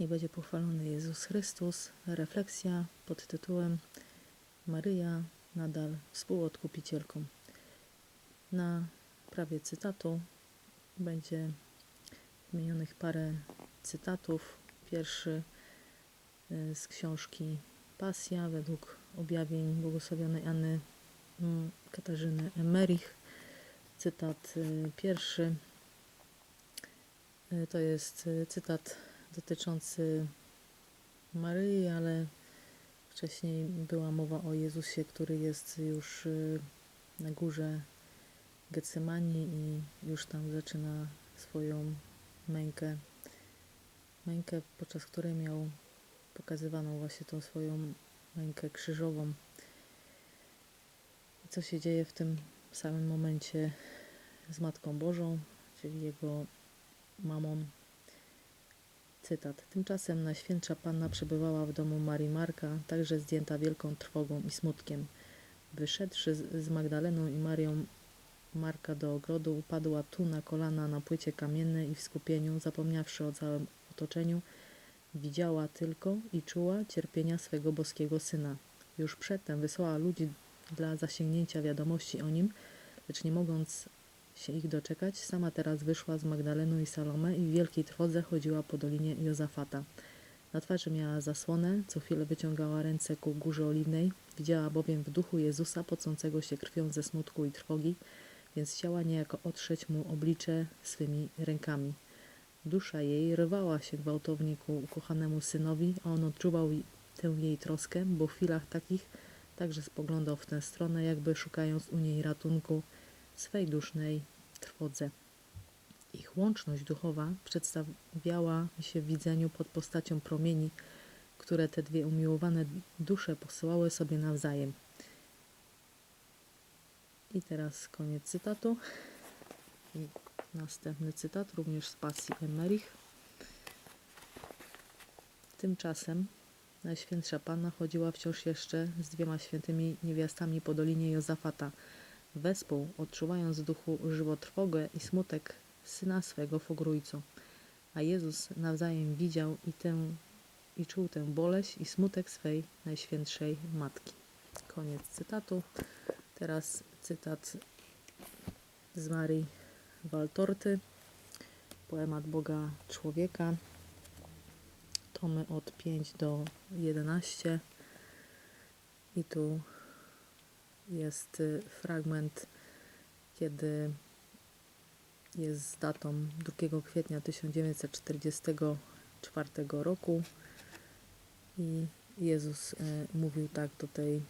Niech będzie pochwalony Jezus Chrystus. Refleksja pod tytułem Maryja nadal współodkupicielką. Na prawie cytatu będzie wymienionych parę cytatów. Pierwszy y, z książki Pasja według objawień błogosławionej Anny mm, Katarzyny Emerich. Cytat y, pierwszy y, to jest cytat dotyczący Maryi, ale wcześniej była mowa o Jezusie, który jest już y, na górze Getsemani i już tam zaczyna swoją mękę. Mękę, podczas której miał pokazywaną właśnie tą swoją mękę krzyżową. I co się dzieje w tym samym momencie z Matką Bożą, czyli jego mamą. Cytat. Tymczasem Najświętsza Panna przebywała w domu Marii Marka, także zdjęta wielką trwogą i smutkiem. Wyszedłszy z Magdaleną i Marią Marka do ogrodu, upadła tu na kolana na płycie kamiennej i w skupieniu, zapomniawszy o całym otoczeniu, widziała tylko i czuła cierpienia swego boskiego Syna. Już przedtem wysłała ludzi dla zasięgnięcia wiadomości o nim, lecz nie mogąc się ich doczekać, sama teraz wyszła z Magdaleną i Salome i w wielkiej trwodze chodziła po dolinie Jozafata. Na twarzy miała zasłonę, co chwilę wyciągała ręce ku górze oliwnej, widziała bowiem w duchu Jezusa pocącego się krwią ze smutku i trwogi, więc chciała niejako otrzeć mu oblicze swymi rękami. Dusza jej rwała się gwałtownie ku ukochanemu synowi, a on odczuwał tę jej troskę, bo w chwilach takich także spoglądał w tę stronę, jakby szukając u niej ratunku swej dusznej trwodze. Ich łączność duchowa przedstawiała się w widzeniu pod postacią promieni, które te dwie umiłowane dusze posyłały sobie nawzajem. I teraz koniec cytatu. I następny cytat, również z pasji Emerich. Tymczasem Najświętsza Panna chodziła wciąż jeszcze z dwiema świętymi niewiastami po dolinie Jozafata, wespół odczuwając w duchu żywotrwogę i smutek syna swego w ogrójcu. A Jezus nawzajem widział i tę i czuł tę boleść i smutek swej Najświętszej Matki. Koniec cytatu. Teraz cytat z Marii Waltorty. Poemat Boga Człowieka. Tomy od 5 do 11. I tu jest y, fragment, kiedy jest z datą 2 kwietnia 1944 roku i Jezus y, mówił tak do tej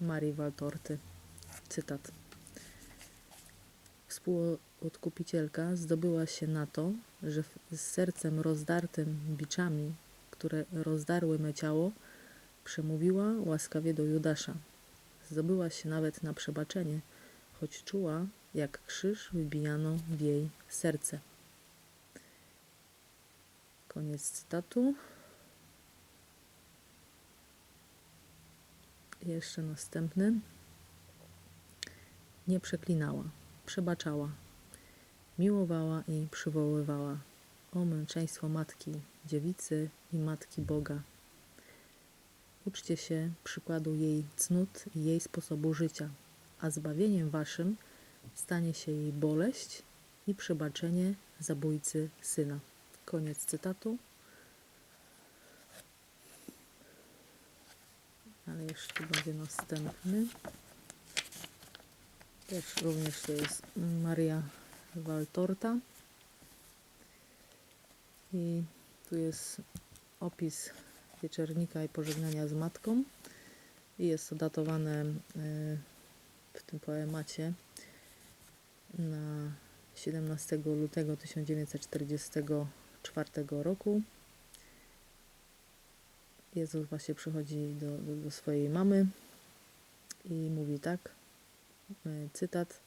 Marii Waltorty. Cytat. Współodkupicielka zdobyła się na to, że z sercem rozdartym biczami, które rozdarły me ciało, przemówiła łaskawie do Judasza. Zdobyła się nawet na przebaczenie, choć czuła, jak krzyż wybijano w jej serce. Koniec cytatu. Jeszcze następny. Nie przeklinała, przebaczała, miłowała i przywoływała. O męczeństwo Matki Dziewicy i Matki Boga. Uczcie się przykładu jej cnót i jej sposobu życia, a zbawieniem waszym stanie się jej boleść i przebaczenie zabójcy syna. Koniec cytatu. Ale jeszcze będzie następny. Też również to jest Maria Waltorta. I tu jest opis wieczernika i pożegnania z matką. I jest to datowane e, w tym poemacie na 17 lutego 1944 roku. Jezus właśnie przychodzi do, do, do swojej mamy i mówi tak, e, cytat.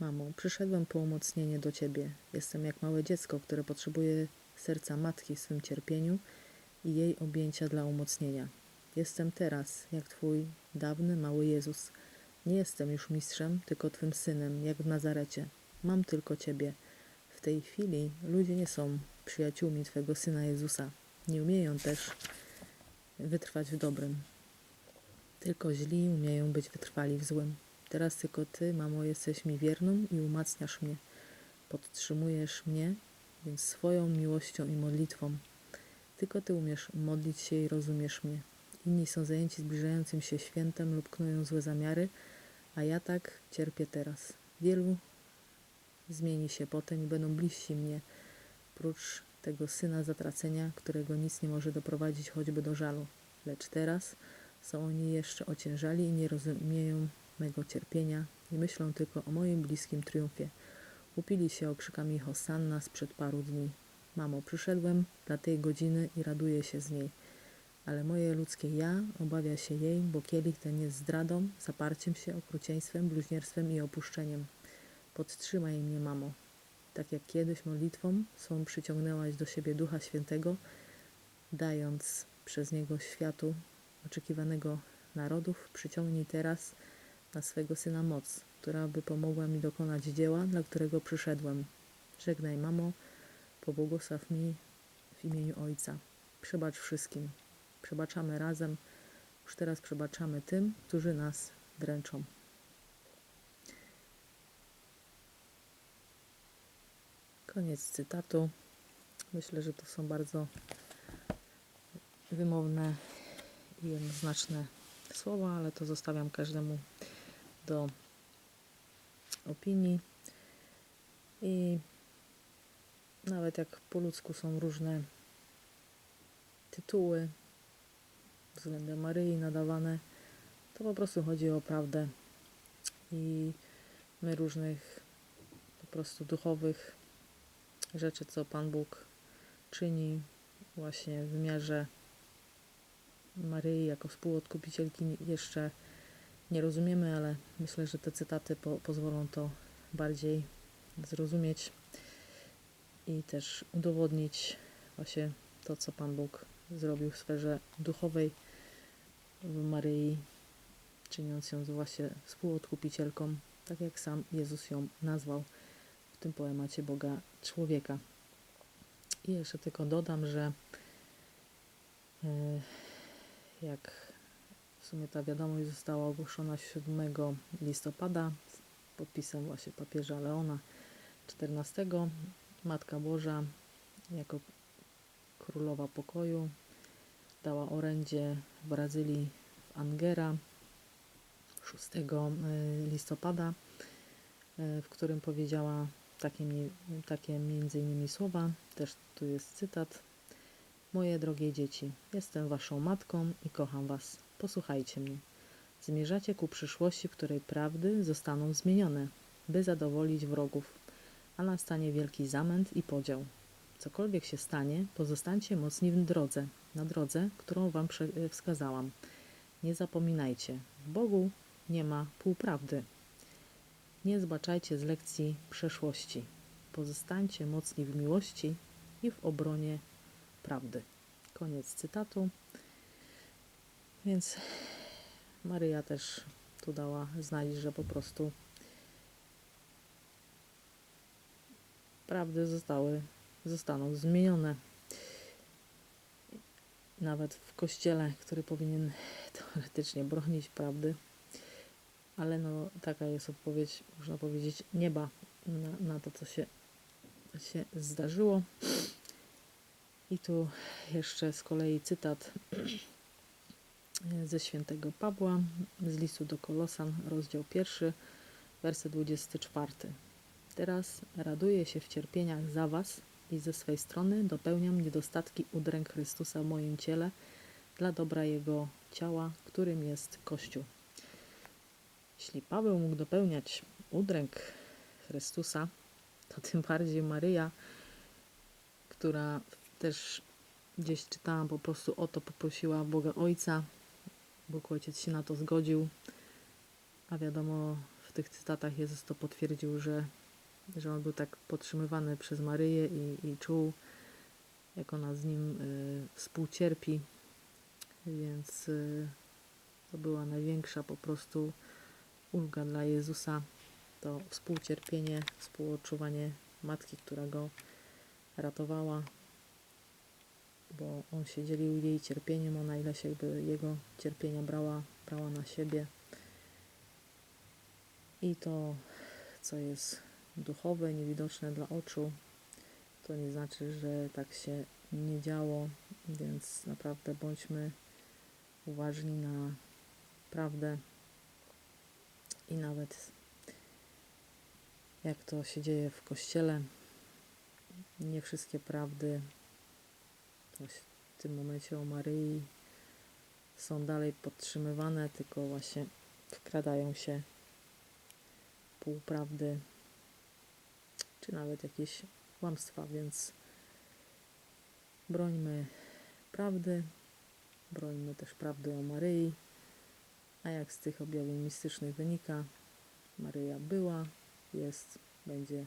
Mamo, przyszedłem po umocnienie do Ciebie. Jestem jak małe dziecko, które potrzebuje serca matki w swym cierpieniu i jej objęcia dla umocnienia. Jestem teraz, jak Twój dawny mały Jezus. Nie jestem już mistrzem, tylko Twym synem, jak w Nazarecie. Mam tylko Ciebie. W tej chwili ludzie nie są przyjaciółmi Twego Syna Jezusa. Nie umieją też wytrwać w dobrym. Tylko źli umieją być wytrwali w złym. Teraz tylko Ty, mamo, jesteś mi wierną i umacniasz mnie. Podtrzymujesz mnie, więc swoją miłością i modlitwą. Tylko Ty umiesz modlić się i rozumiesz mnie. Inni są zajęci zbliżającym się świętem lub knują złe zamiary, a ja tak cierpię teraz. Wielu zmieni się potem i będą bliżsi mnie, prócz tego syna zatracenia, którego nic nie może doprowadzić choćby do żalu. Lecz teraz są oni jeszcze ociężali i nie rozumieją mego cierpienia i myślą tylko o moim bliskim triumfie. Upili się okrzykami Hosanna sprzed paru dni. Mamo, przyszedłem dla tej godziny i raduję się z niej. Ale moje ludzkie ja obawia się jej, bo kielich ten jest zdradą, zaparciem się, okrucieństwem, bluźnierstwem i opuszczeniem. Podtrzymaj mnie, mamo. Tak jak kiedyś modlitwą swą przyciągnęłaś do siebie Ducha Świętego, dając przez niego światu oczekiwanego narodów, przyciągnij teraz na swego Syna moc, która by pomogła mi dokonać dzieła, dla którego przyszedłem. Żegnaj, mamo, pobłogosław mi w imieniu Ojca. Przebacz wszystkim. Przebaczamy razem. Już teraz przebaczamy tym, którzy nas dręczą. Koniec cytatu. Myślę, że to są bardzo wymowne i jednoznaczne słowa, ale to zostawiam każdemu do opinii. I nawet jak po ludzku są różne tytuły względem Maryi nadawane, to po prostu chodzi o prawdę. I my różnych po prostu duchowych rzeczy, co Pan Bóg czyni właśnie w wymiarze Maryi jako współodkupicielki jeszcze nie rozumiemy, ale myślę, że te cytaty po, pozwolą to bardziej zrozumieć i też udowodnić właśnie to, co Pan Bóg zrobił w sferze duchowej w Maryi, czyniąc ją właśnie współodkupicielką, tak jak sam Jezus ją nazwał w tym poemacie Boga człowieka. I jeszcze tylko dodam, że e, jak w sumie ta wiadomość została ogłoszona 7 listopada podpisem właśnie papieża Leona XIV, Matka Boża jako królowa pokoju dała orędzie Brazylii w Angera 6 listopada, e, w którym powiedziała takie, takie między innymi słowa, też tu jest cytat. Moje drogie dzieci, jestem waszą matką i kocham was. Posłuchajcie mnie. Zmierzacie ku przyszłości, w której prawdy zostaną zmienione, by zadowolić wrogów, a nastanie wielki zamęt i podział. Cokolwiek się stanie, pozostańcie mocni w drodze, na drodze, którą wam wskazałam. Nie zapominajcie, w Bogu nie ma półprawdy. Nie zbaczajcie z lekcji przeszłości. Pozostańcie mocni w miłości i w obronie prawdy. Koniec cytatu. Więc Maryja też tu dała znać, że po prostu prawdy zostały, zostaną zmienione. Nawet w kościele, który powinien teoretycznie bronić prawdy, ale no taka jest odpowiedź, można powiedzieć, nieba na, na to, co się, się zdarzyło. I tu jeszcze z kolei cytat ze świętego Pawła z listu do Kolosan, rozdział pierwszy, werset 24. Teraz raduję się w cierpieniach za was i ze swej strony dopełniam niedostatki udręk Chrystusa w moim ciele dla dobra Jego ciała, którym jest Kościół. Jeśli Paweł mógł dopełniać udręk Chrystusa, to tym bardziej Maryja, która też gdzieś czytałam po prostu o to, poprosiła Boga Ojca. Bóg Ojciec się na to zgodził, a wiadomo, w tych cytatach Jezus to potwierdził, że, że on był tak podtrzymywany przez Maryję i, i czuł, jak ona z nim y, współcierpi, więc y, to była największa po prostu ulga dla Jezusa, to współcierpienie, współodczuwanie matki, która go ratowała, bo on się dzielił jej cierpieniem, ona ileś jakby jego cierpienia brała, brała na siebie. I to, co jest duchowe, niewidoczne dla oczu, to nie znaczy, że tak się nie działo, więc naprawdę bądźmy uważni na prawdę i nawet jak to się dzieje w kościele. Nie wszystkie prawdy w tym momencie o Maryi są dalej podtrzymywane, tylko właśnie wkradają się półprawdy czy nawet jakieś kłamstwa, więc brońmy prawdy, brońmy też prawdy o Maryi, a jak z tych objawień mistycznych wynika, Maryja była, jest, będzie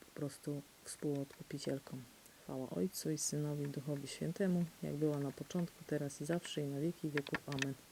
po prostu współodkupicielką. Chwała Ojcu i Synowi Duchowi Świętemu, jak była na początku, teraz i zawsze i na wieki wieków. Amen.